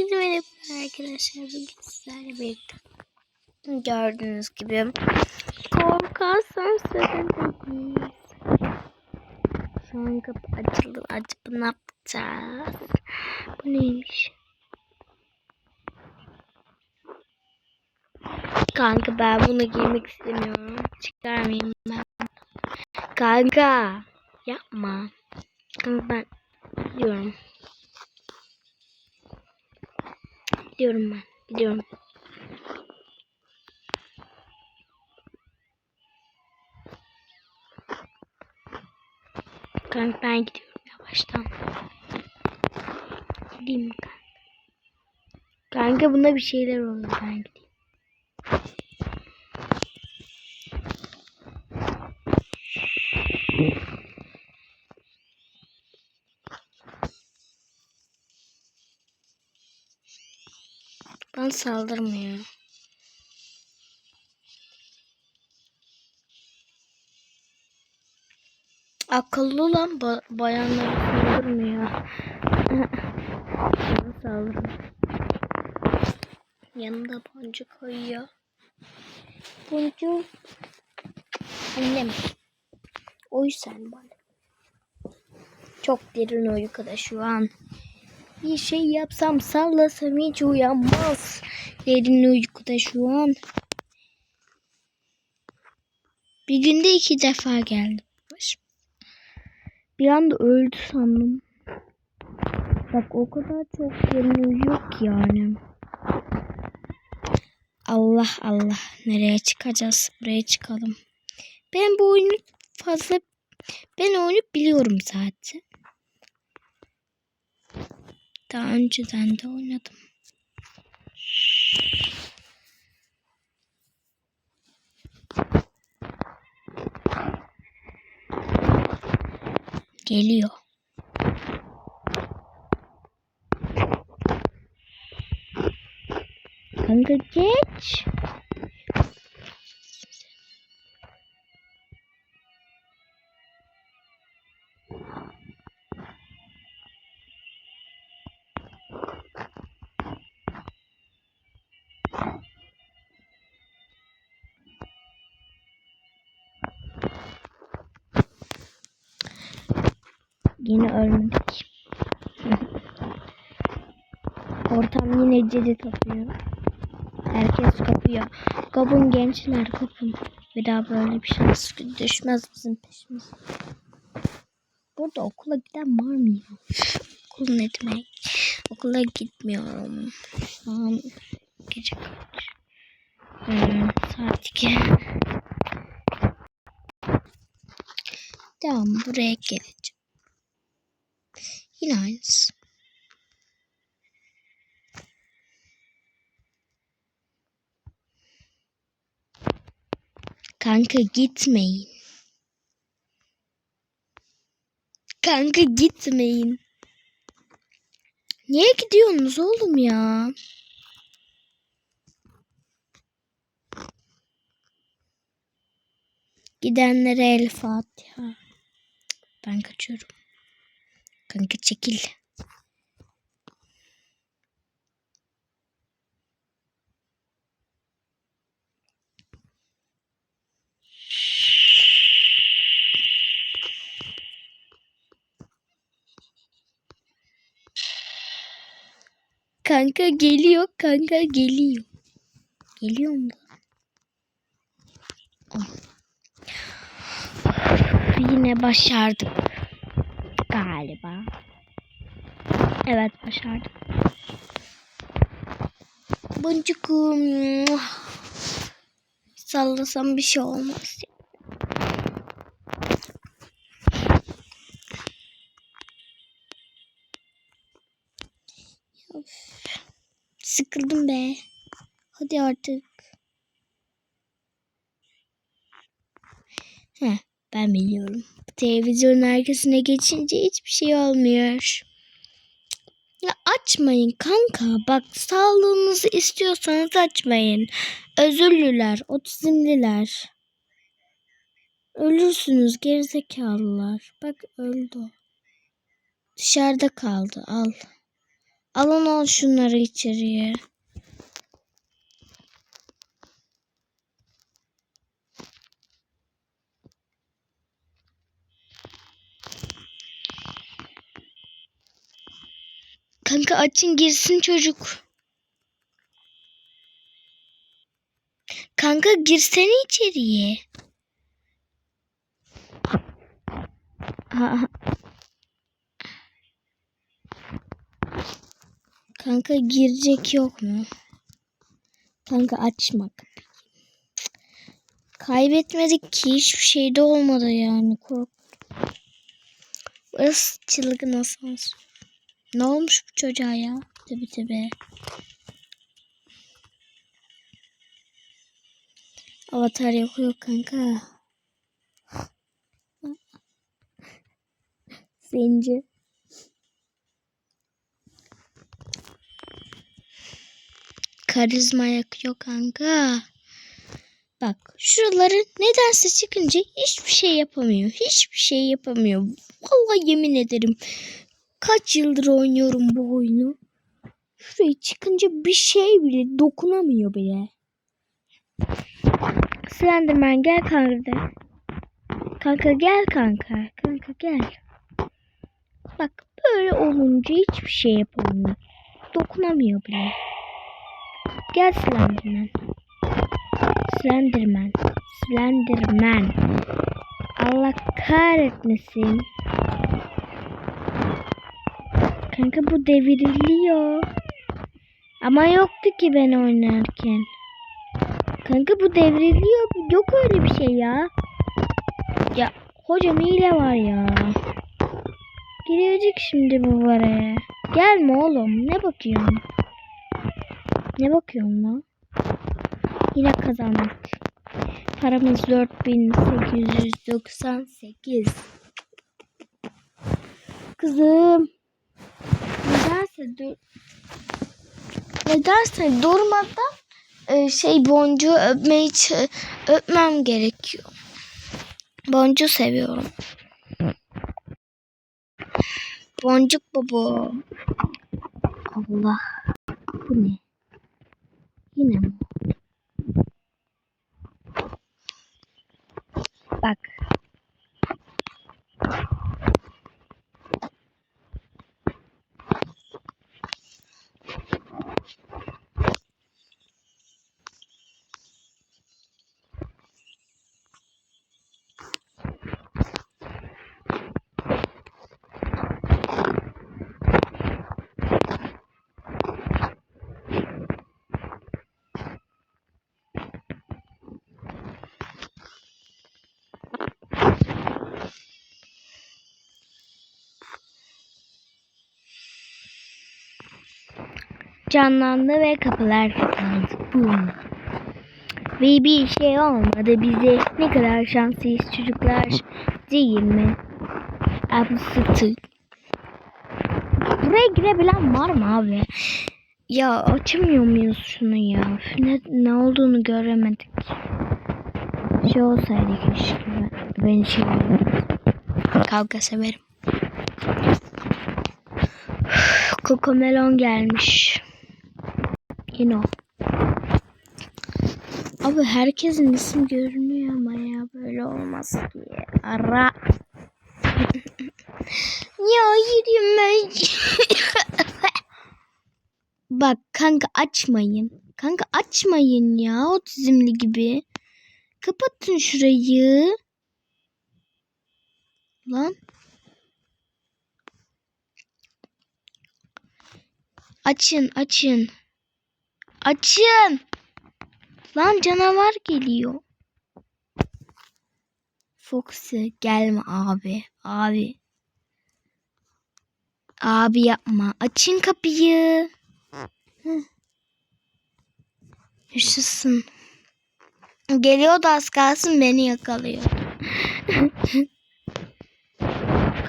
Herkese merhaba arkadaşlar. Bugün sizlerle birlikte gördüğünüz gibi korkarsan söylemeyiz. Şu an kapı açıldı. Acaba ne yapacağız? Bu neymiş? Kanka ben bunu giymek istemiyorum. Çıkarmayayım ben. Kanka yapma. Kanka ben diyorum. Gidiyorum ben. Gidiyorum. Kanka ben gidiyorum yavaştan. Gideyim kanka? Kanka buna bir şeyler oluyor ben gideyim. Bana saldırmıyor. Akıllı olan ba bayanlara saldırmıyor. Bana saldırmıyor. Yanında boncuk koyuyor. Boncuk. Annem. Uyu sen bana. Çok derin uykuda şu an. Bir şey yapsam sallasam hiç uyanmaz. Derin uykuda şu an. Bir günde iki defa geldi. Bir anda öldü sandım. Bak o kadar çok derin uyuyor ki yani. Allah Allah. Nereye çıkacağız? Buraya çıkalım. Ben bu oyunu fazla ben oyunu biliyorum zaten. Daha önceden de oynadım. Geliyor. Kanka geç. Ölmedik. Ortam yine cedi tapıyor. Herkes kapıyor. Kapın gençler kapın. Bir daha böyle bir şans düşmez bizim peşimize. Burada okula giden var mı ya? Okul ne demek? Okula gitmiyorum. Şu gece kaç? Hmm, saat 2. Tamam buraya geleceğim. Yine aynısı. Kanka gitmeyin. Kanka gitmeyin. Niye gidiyorsunuz oğlum ya? Gidenlere el Fatiha. Ben kaçıyorum. Kanka çekil. Kanka geliyor, kanka geliyor. Geliyor mu? Yine başardık. Galiba. Evet başardık. Boncukum. Sallasam bir şey olmaz. Sıkıldım be. Hadi artık. Heh, ben biliyorum. Televizyonun arkasına geçince hiçbir şey olmuyor. Ya açmayın kanka. Bak sağlığınızı istiyorsanız açmayın. Özürlüler, otizmliler. Ölürsünüz gerizekalılar. Bak öldü. Dışarıda kaldı. Al. Alın al şunları içeriye. Kanka açın girsin çocuk. Kanka girsene içeriye. Kanka girecek yok mu? Kanka açma. kapıyı. Kaybetmedik ki hiçbir şey de olmadı yani kork. Burası çılgın asansör. Ne olmuş bu çocuğa ya? Tabi tabi. Avatar yok yok kanka. Zenci. Karizma yakıyor kanka. Bak şuraları nedense çıkınca hiçbir şey yapamıyor. Hiçbir şey yapamıyor. Vallahi yemin ederim. Kaç yıldır oynuyorum bu oyunu. Şuraya çıkınca bir şey bile dokunamıyor bile. Slenderman gel kanka. Kanka gel kanka. Kanka gel. Bak böyle olunca hiçbir şey yapamıyor. Dokunamıyor bile. Gel Slenderman. Slenderman. Slenderman. Allah kahretmesin. Kanka bu devriliyor. Ama yoktu ki ben oynarken. Kanka bu devriliyor. Yok öyle bir şey ya. Ya hocam hile var ya. Girecek şimdi bu varaya. Gelme oğlum. Ne bakıyorsun? Ne bakıyorsun lan? Yine kazandık. Paramız 4898. Kızım. Dur nedense durmadan e, şey boncuğu öpmeyi öpmem gerekiyor. Boncuğu seviyorum. Boncuk baba. Allah. Bu ne? Yine mi? Bak. Canlandı ve kapılar kapandı. Boom. Ve bir şey olmadı bize. Ne kadar şanslıyız çocuklar. Değil mi? Sıtı. Buraya girebilen var mı abi? Ya açamıyor muyuz şunu ya? Ne, ne olduğunu göremedik. Şey olsaydı keşke. Ben şey Kavga severim. Kokomelon gelmiş. Yine o. Abi herkesin isim görünüyor ama ya böyle olmaz ki. Ara. ya yürüyüm Bak kanka açmayın. Kanka açmayın ya otizmli gibi. Kapatın şurayı. Lan. Açın açın. Açın. Lan canavar geliyor. Foxy gelme abi. Abi. Abi yapma. Açın kapıyı. Yaşasın. Geliyor da az kalsın beni yakalıyor.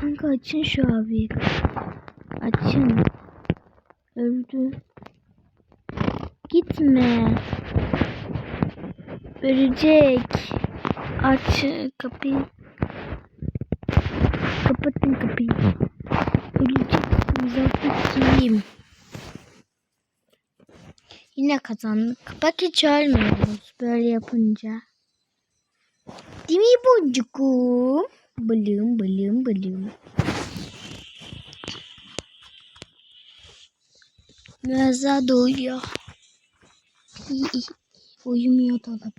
Kanka açın şu abi. Açın. Öldü. Gitme. Ölecek. Aç kapıyı. Kapatın kapıyı. Öleceksin. Zaten Yine kazandık. Bak hiç ölmüyoruz böyle yapınca. Değil mi boncukum? Balım balım balım. Biraz daha doğuyor. Uyumuyor olabilir.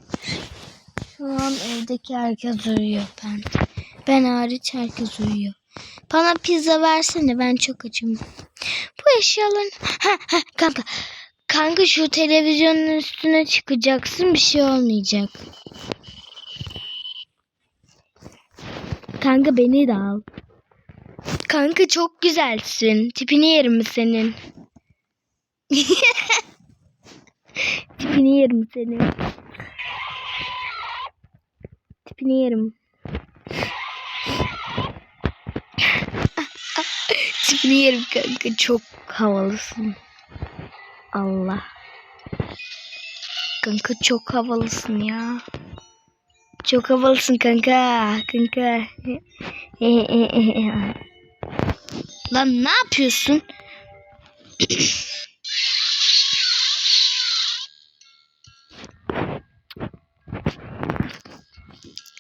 Şu an evdeki herkes uyuyor ben. Ben hariç herkes uyuyor. Bana pizza versene ben çok açım. Bu eşyaların... Ha, ha, kanka. Kanka şu televizyonun üstüne çıkacaksın bir şey olmayacak. Kanka beni de al. Kanka çok güzelsin. Tipini yerim senin. Tipini yerim senin. Tipini yerim. Tipini yerim kanka. Çok havalısın. Allah. Kanka çok havalısın ya. Çok havalısın kanka. Kanka. Lan ne yapıyorsun?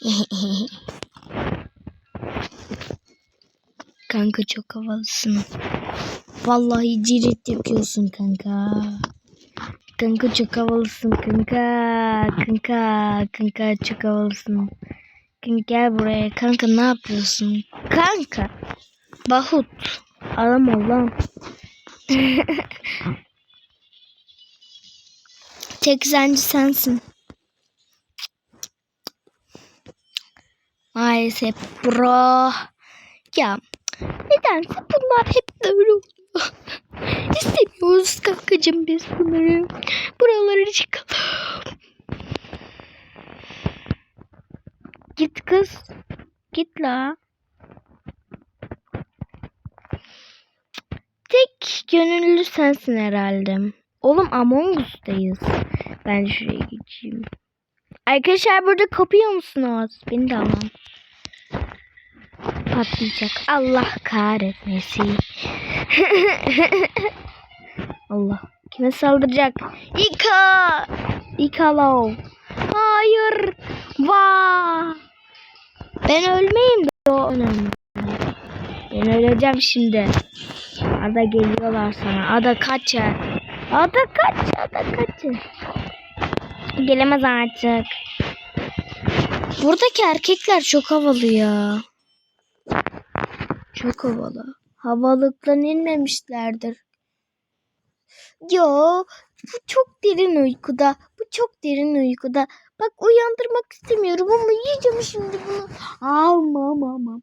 kanka çok havalısın. Vallahi cirit yapıyorsun kanka. Kanka çok havalısın kanka. Kanka. Kanka çok havalısın. Kanka gel buraya. Kanka ne yapıyorsun? Kanka. Bahut. Adam ol lan. Tek zenci sensin. Maalesef bro. Ya nedense bunlar hep böyle oluyor. İstemiyoruz kankacığım biz bunları. Buralara çıkalım. Git kız. Git la. Tek gönüllü sensin herhalde. Oğlum Among Us'tayız. Ben şuraya geçeyim. Arkadaşlar burada kapıyor musunuz? Beni de alın. Patlayacak. Allah kahretmesin. Allah. Kime saldıracak? İka! İkalav. Hayır. Va. Ben ölmeyeyim de o önemli. Ben öleceğim şimdi. Ada geliyorlar sana. Ada kaç ya. Ada kaç. Ada kaç. Gelemez artık. Buradaki erkekler çok havalı ya. Çok havalı. Havalıktan inmemişlerdir. Yo, bu çok derin uykuda. Bu çok derin uykuda. Bak uyandırmak istemiyorum ama yiyeceğim şimdi bunu. Almam almam.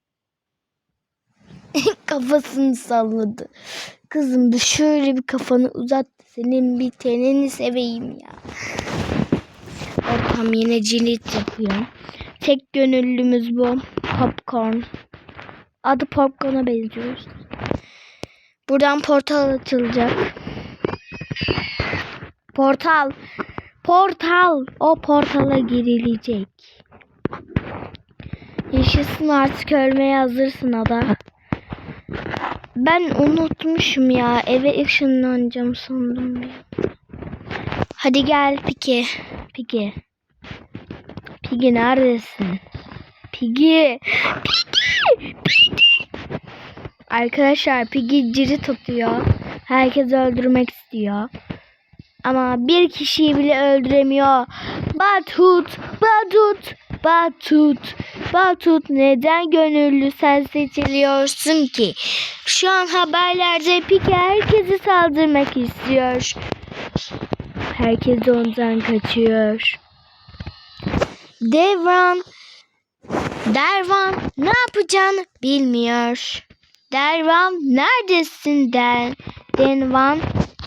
Kafasını salladı. Kızım da şöyle bir kafanı uzat. Senin bir tenini seveyim ya. Ortam yine cilit yapıyor. Tek gönüllümüz bu. Popcorn. Adı Popcorn'a benziyoruz. Buradan portal açılacak. Portal. Portal. O portala girilecek. Yaşasın artık ölmeye hazırsın ada. Ben unutmuşum ya. Eve ışınlanacağım sandım. ya. Hadi gel Piki. Piki. Pigi neredesin? Pigi. Pigi. Arkadaşlar Pigi cirit atıyor. Herkes öldürmek istiyor. Ama bir kişiyi bile öldüremiyor. Batut, Batut, Batut, Batut neden gönüllü sen seçiliyorsun ki? Şu an haberlerde Piki herkesi saldırmak istiyor. Herkes ondan kaçıyor. Devran, Dervan ne yapacağını bilmiyor. Dervan neredesin Den? Denvan,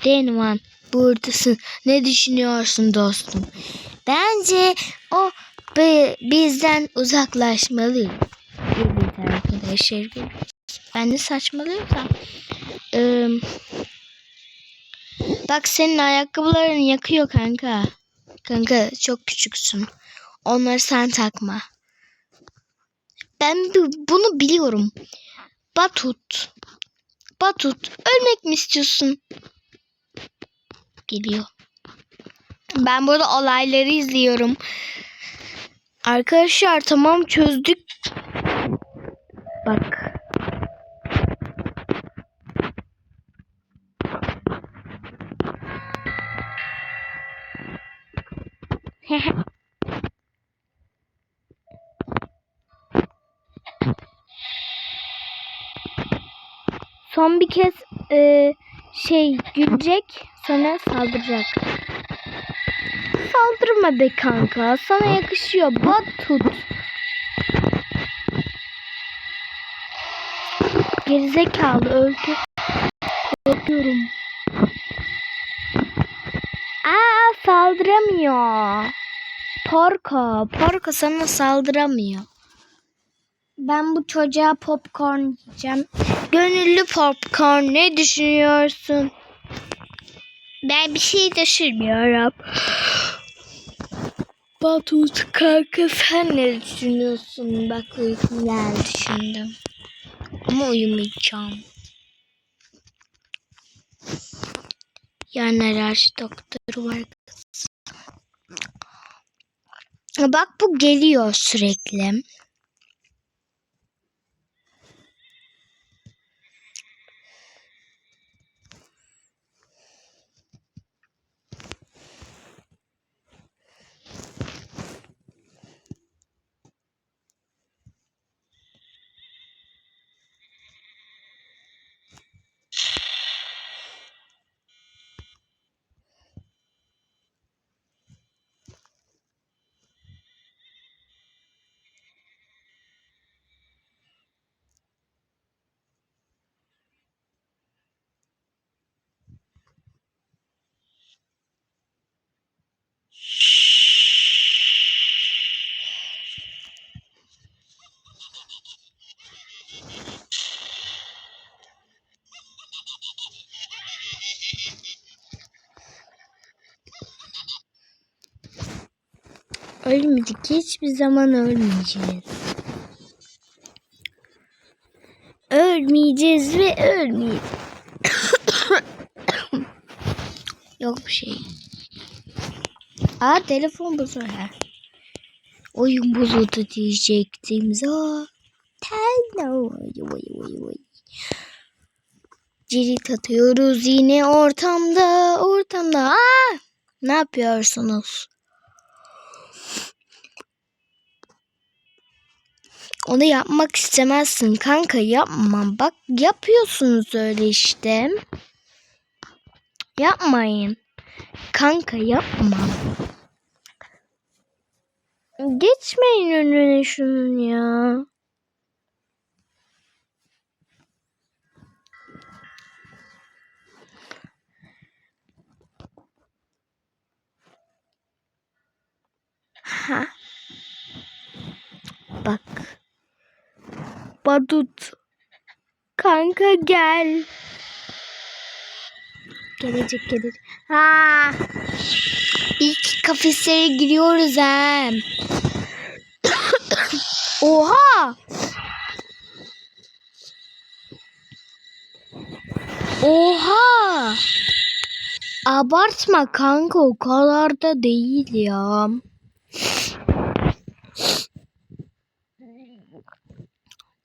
Denvan buradasın. Ne düşünüyorsun dostum? Bence o bi- bizden uzaklaşmalı. Evet arkadaşlar. Ben de saçmalıyorsam. Ee, bak senin ayakkabıların yakıyor kanka. Kanka çok küçüksün. Onları sen takma. Ben bu- bunu biliyorum. Batut. Batut ölmek mi istiyorsun? Geliyor. Ben burada olayları izliyorum. Arkadaşlar tamam çözdük. Bak. Son bir kez e, şey gülecek sonra saldıracak. Saldırma be kanka. Sana yakışıyor. Bat tut. Gerizekalı öldü. Öldürüyorum. Aa saldıramıyor. Porco. Porco sana saldıramıyor. Ben bu çocuğa popcorn yiyeceğim. Gönüllü popcorn ne düşünüyorsun? Ben bir şey düşünmüyorum. Batut kanka sen ne düşünüyorsun? Bak uykum geldi şimdi. Ama uyumayacağım. Yarın alerji doktoru var kız. Bak bu geliyor sürekli. Ölmedik. Hiçbir zaman ölmeyeceğiz. Ölmeyeceğiz ve ölmeyeceğiz. Yok bir şey. Aa telefon bozuldu. Oyun bozuldu diyecektim oy, oy. Cirit atıyoruz yine ortamda, ortamda. Aa! Ne yapıyorsunuz? Onu yapmak istemezsin kanka yapma. Bak yapıyorsunuz öyle işte. Yapmayın. Kanka yapma. Geçmeyin önüne şunun ya. Badut. Kanka gel. Gelecek gelecek. Ha. İlk kafeslere giriyoruz ha. Oha. Oha. Abartma kanka o kadar da değil ya.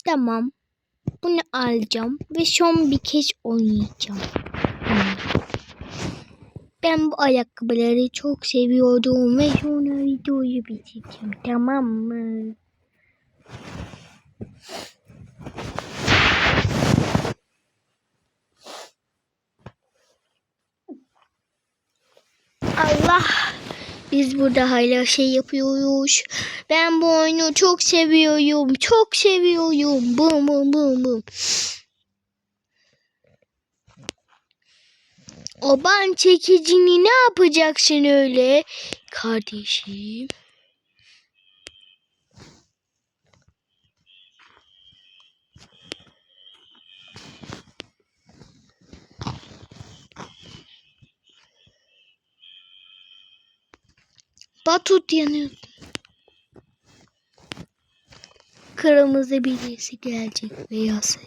Tamam. Bunu alacağım ve son bir kez oynayacağım. Ben bu ayakkabıları çok seviyordum ve sonra videoyu bitireceğim. Tamam mı? Allah. Biz burada hala şey yapıyoruz. Ben bu oyunu çok seviyorum. Çok seviyorum. Bum bum bum bum. O ban çekicini ne yapacaksın öyle? Kardeşim. Batut yanıyordu. Kırmızı birisi gelecek ve yasayı.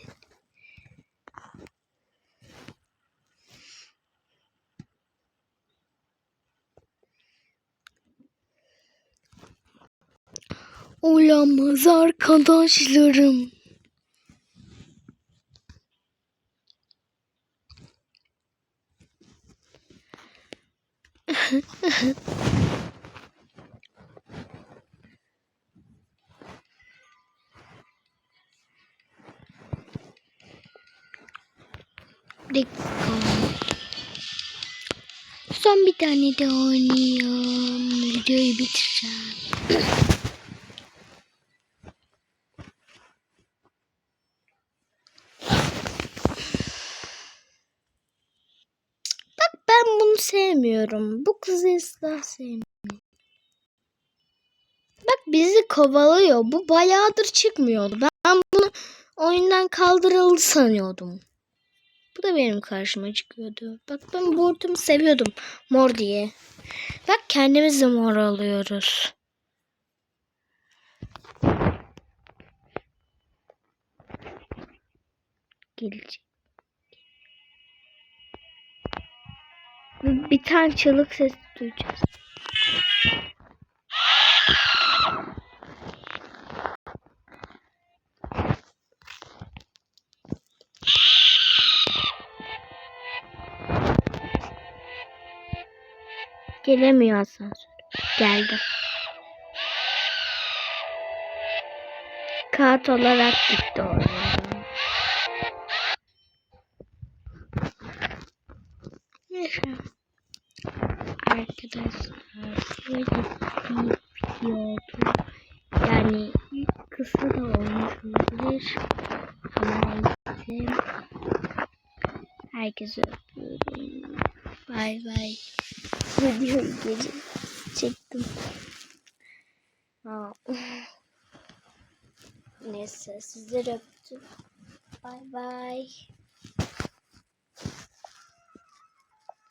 Olamaz arkadaşlarım. dakika. Son bir tane de oynayayım. Videoyu bitireceğim. Bak ben bunu sevmiyorum. Bu kızı ıslah sevmiyorum. Bak bizi kovalıyor. Bu bayağıdır çıkmıyordu. Ben bunu oyundan kaldırıldı sanıyordum. Bu da benim karşıma çıkıyordu. Bak ben bu ortamı seviyordum. Mor diye. Bak kendimiz de mor alıyoruz. Gelecek. Bir tane çığlık sesi duyacağız. Gelemiyor asansör. Geldi. Kağıt olarak gitti oraya. Arkadaşlar böyle. Yani kısa da olmuş olabilir. Ama. Herkese öpüyorum. Bay bay. Videoyu geri çektim. Aa. Neyse sizleri öptüm.